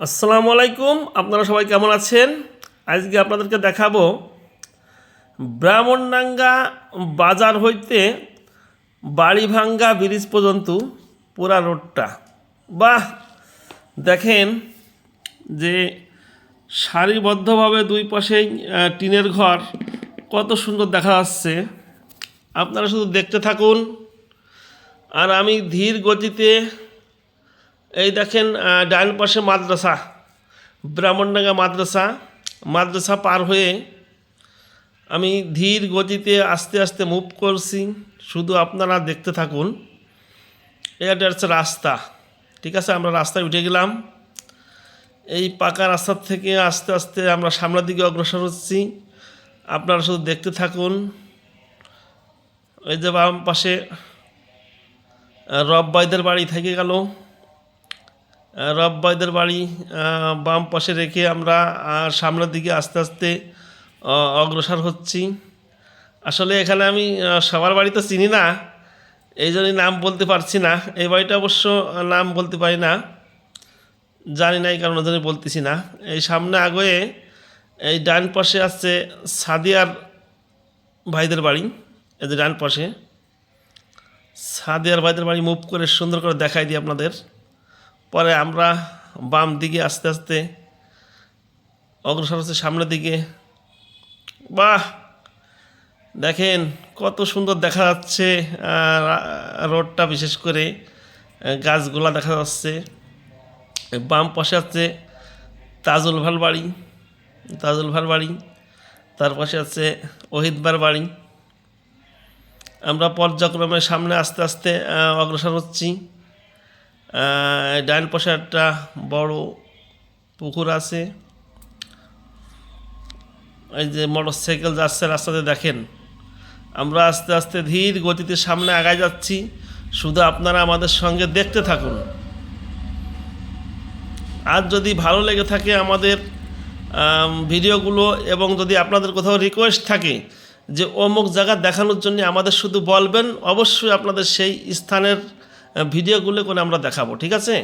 আসসালামু আলাইকুম, আপনারা সবাই কেমন আছেন? আজকে আপনাদেরকে দেখাবো ব্রাহ্মণডাঙ্গা বাজার হইতে বাড়িভাঙ্গা ব্রিজ পর্যন্ত পুরা রোডটা। বাহ! দেখেন যে সারিবদ্ধভাবে দুই পাশেই টিনের ঘর, কত সুন্দর দেখা যাচ্ছে। আপনারা শুধু দেখতে থাকুন। আর আমি ধীর গতিতে এই দেখেন ডান পাশে মাদ্রাসা, ব্রাহ্মণডাঙ্গা মাদ্রাসা মাদ্রাসা পার হয়ে আমি ধীর গতিতে আস্তে আস্তে মুভ করছি, শুধু আপনারা দেখতে থাকুন। এটা হচ্ছে রাস্তা, ঠিক আছে? আমরা রাস্তায় উঠে গেলাম। এই পাকা রাস্তার থেকে আস্তে আস্তে আমরা সামনের দিকে অগ্রসর হচ্ছি। আপনারা শুধু দেখতে থাকুন। এই যে বাম পাশে রববাইদের বাড়ি থেকে গেল। রববাইদের বাড়ি বাম পাশে রেখে আমরা সামনের দিকে আস্তে আস্তে অগ্রসর হচ্ছি। আসলে এখানে আমি সবার বাড়ি তো চিনি না, এই জন্যই নাম বলতে পারছি না। এই বাড়িটা অবশ্য নাম বলতে পারি না, জানি না, এই কারণে জন্য বলতেছি না। এই সামনে আগে এই ডান পাশে আছে সাদিয়ার ভাইদের বাড়ি, এই যে ডান পাশে। সাদিয়ার ভাইদের বাড়ি মুভ করে সুন্দর করে দেখাই দিই আপনাদের। পরে আমরা বাম দিকে আস্তে আস্তে অগ্রসর হচ্ছে সামনের দিকে। বাহ! দেখেন কত সুন্দর দেখা যাচ্ছে রোডটা বিশেষ করে গাছগুলা দেখা যাচ্ছে। বাম পাশে আছে তাজুল ভালো বাড়ি, তাজুল ভালো বাড়ি। তার পাশে আছে ওহিদবার বাড়ি। আমরা পর্যায়ক্রমে সামনে আস্তে আস্তে অগ্রসর হচ্ছি। ডান পাশে একটা বড় পুকুর আছে। এই যে মোটর সাইকেল যাচ্ছে রাস্তাতে দেখেন। আমরা আস্তে আস্তে ধীর গতিতে সামনে আগায় যাচ্ছি। শুধু আপনারা আমাদের সঙ্গে দেখতে থাকুন। আর যদি ভালো লেগে থাকে আমাদের ভিডিওগুলো এবং যদি আপনাদের কোথাও রিকোয়েস্ট থাকে যে অমুক জায়গা দেখানোর জন্য আমাদের শুধু বলবেন, অবশ্যই আপনাদের সেই স্থানের ভিডিওগুলো করে আমরা দেখাবো, ঠিক আছে?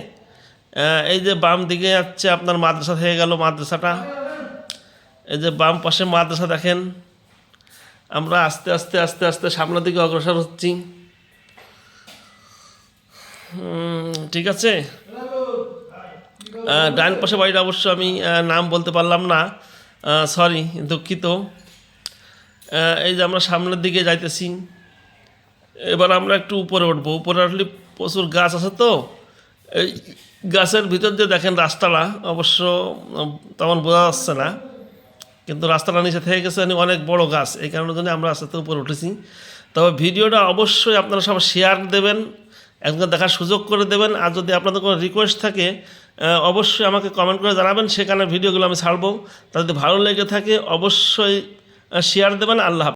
এই যে বাম দিকে যাচ্ছে, আপনার মাদ্রাসা থেকে গেল মাদ্রাসাটা। এই যে বাম পাশে মাদ্রাসা দেখেন, আমরা আস্তে আস্তে আস্তে আস্তে সামনের দিকে অগ্রসর হচ্ছি। ঠিক আছে? ডান পাশে বাড়িটা অবশ্য আমি নাম বলতে পারলাম না। সরি দুঃখিত। এই যে আমরা সামনের দিকে যাইতেছি, এবার আমরা একটু উপরে উঠবো। উপরে উঠলে প্রচুর গাছ আছে তো। এই গাছের ভিতর দিয়ে দেখেন রাস্তাটা, অবশ্য তেমন বোঝা যাচ্ছে না। কিন্তু রাস্তাটা নিচে থেকে গেছে অনেক বড় গাছ। এই কারণের জন্য আমরা রাস্তাতে উপরে উঠেছি। তবে ভিডিওটা অবশ্যই আপনারা সব শেয়ার দেবেন একজনকে দেখার সুযোগ করে দেবেন। আর যদি আপনাদের কোনো রিকোয়েস্ট থাকে অবশ্যই আমাকে কমেন্ট করে জানাবেন, সেখানে ভিডিওগুলো আমি ছাড়বো। তা যদি ভালো লেগে থাকে, অবশ্যই শেয়ার দেবেন। আল্লাহ।